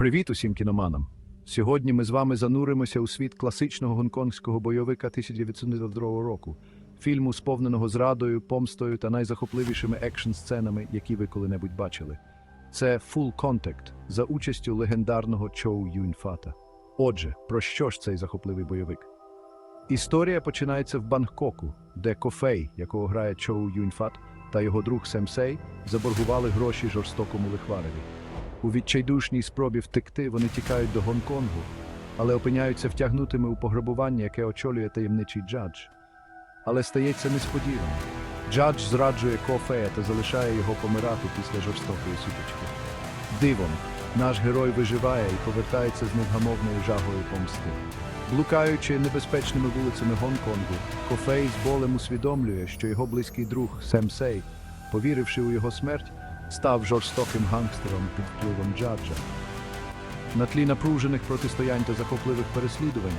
Привіт усім кіноманам! Сьогодні ми з вами зануримося у світ класичного гонконгського бойовика 1992 року, фільму, сповненого зрадою, помстою та найзахопливішими екшн-сценами, які ви коли-небудь бачили. Це Full Contact за участю легендарного Чоу Юньфата. Отже, про що ж цей захопливий бойовик? Історія починається в Бангкоку, де Кофей, якого грає Чоу Юньфат, та його друг Семсей заборгували гроші жорстокому лихвареві. У відчайдушній спробі втекти вони тікають до Гонконгу, але опиняються втягнутими у пограбування, яке очолює таємничий джадж. Але стається несподівано. Джадж зраджує Кофея та залишає його помирати після жорстокої сутички. Дивом, наш герой виживає і повертається з невгамовною жагою помсти. Блукаючи небезпечними вулицями Гонконгу, Кофей з болем усвідомлює, що його близький друг Семсей, повіривши у його смерть, став жорстоким гангстером під впливом Джаджа. На тлі напружених протистоянь та захопливих переслідувань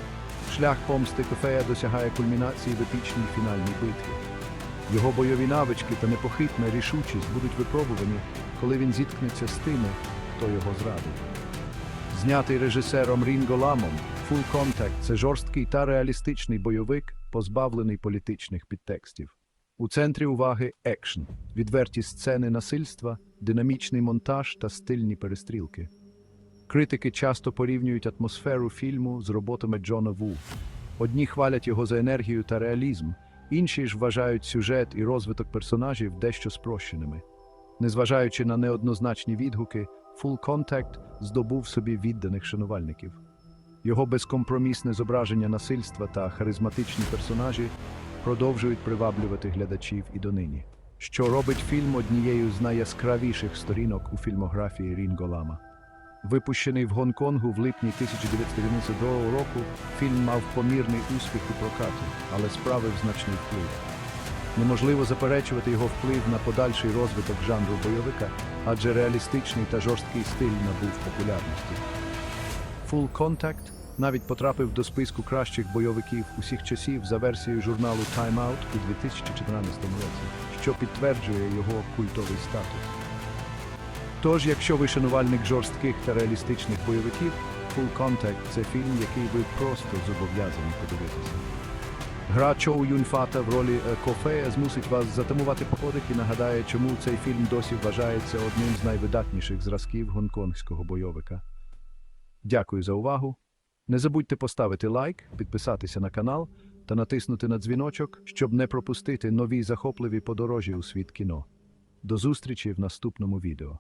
шлях помсти Кофея досягає кульмінації в епічній фінальній битві. Його бойові навички та непохитна рішучість будуть випробувані, коли він зіткнеться з тими, хто його зрадив. Знятий режисером Рінго Ламом, Full Contact – це жорсткий та реалістичний бойовик, позбавлений політичних підтекстів. У центрі уваги екшн, відверті сцени насильства, динамічний монтаж та стильні перестрілки. Критики часто порівнюють атмосферу фільму з роботами Джона Ву. Одні хвалять його за енергію та реалізм, інші ж вважають сюжет і розвиток персонажів дещо спрощеними. Незважаючи на неоднозначні відгуки, Full Contact здобув собі відданих шанувальників. Його безкомпромісне зображення насильства та харизматичні персонажі продовжують приваблювати глядачів і донині, що робить фільм однією з найяскравіших сторінок у фільмографії Рінго Лама. Випущений в Гонконгу в липні 1992 року, фільм мав помірний успіх у прокаті, але справив значний вплив. Неможливо заперечувати його вплив на подальший розвиток жанру бойовика, адже реалістичний та жорсткий стиль набув популярності. Full Contact навіть потрапив до списку кращих бойовиків усіх часів за версією журналу Time Out у 2014 році, що підтверджує його культовий статус. Тож, якщо ви шанувальник жорстких та реалістичних бойовиків, Full Contact – це фільм, який ви просто зобов'язані подивитися. Гра Чоу Юньфата в ролі е, Кофея змусить вас затамувати подих і нагадає, чому цей фільм досі вважається одним з найвидатніших зразків гонконгського бойовика. Дякую за увагу. Не забудьте поставити лайк, підписатися на канал та натиснути на дзвіночок, щоб не пропустити нові захопливі подорожі у світ кіно. До зустрічі в наступному відео.